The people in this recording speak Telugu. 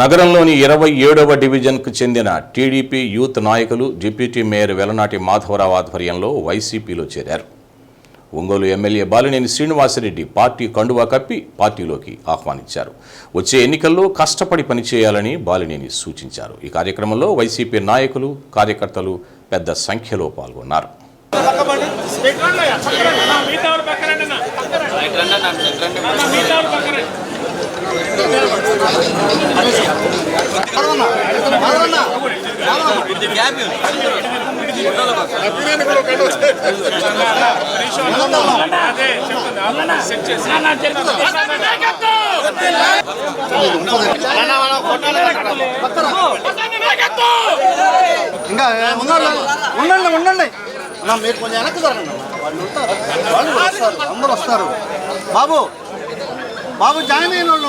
నగరంలోని ఇరవై ఏడవ డివిజన్కు చెందిన టీడీపీ యూత్ నాయకులు డిప్యూటీ మేయర్ వెలనాటి మాధవరావు ఆధ్వర్యంలో వైసీపీలో చేరారు. ఒంగోలు ఎమ్మెల్యే బాలినేని శ్రీనివాసరెడ్డి పార్టీ కండువా కప్పి పార్టీలోకి ఆహ్వానించారు. వచ్చే ఎన్నికల్లో కష్టపడి పనిచేయాలని బాలినేని సూచించారు. ఈ కార్యక్రమంలో వైసీపీ నాయకులు కార్యకర్తలు పెద్ద సంఖ్యలో పాల్గొన్నారు. ఇంకా ఉండండి ఉండండి ఉండండి. అన్న మీరు కొంచెం వెనక్కి జరగండి. వాళ్ళు ఉంటారు. వాళ్ళు వస్తారు అందరూ వస్తారు. బాబు బాబు జాయిన్ అయిన వాళ్ళు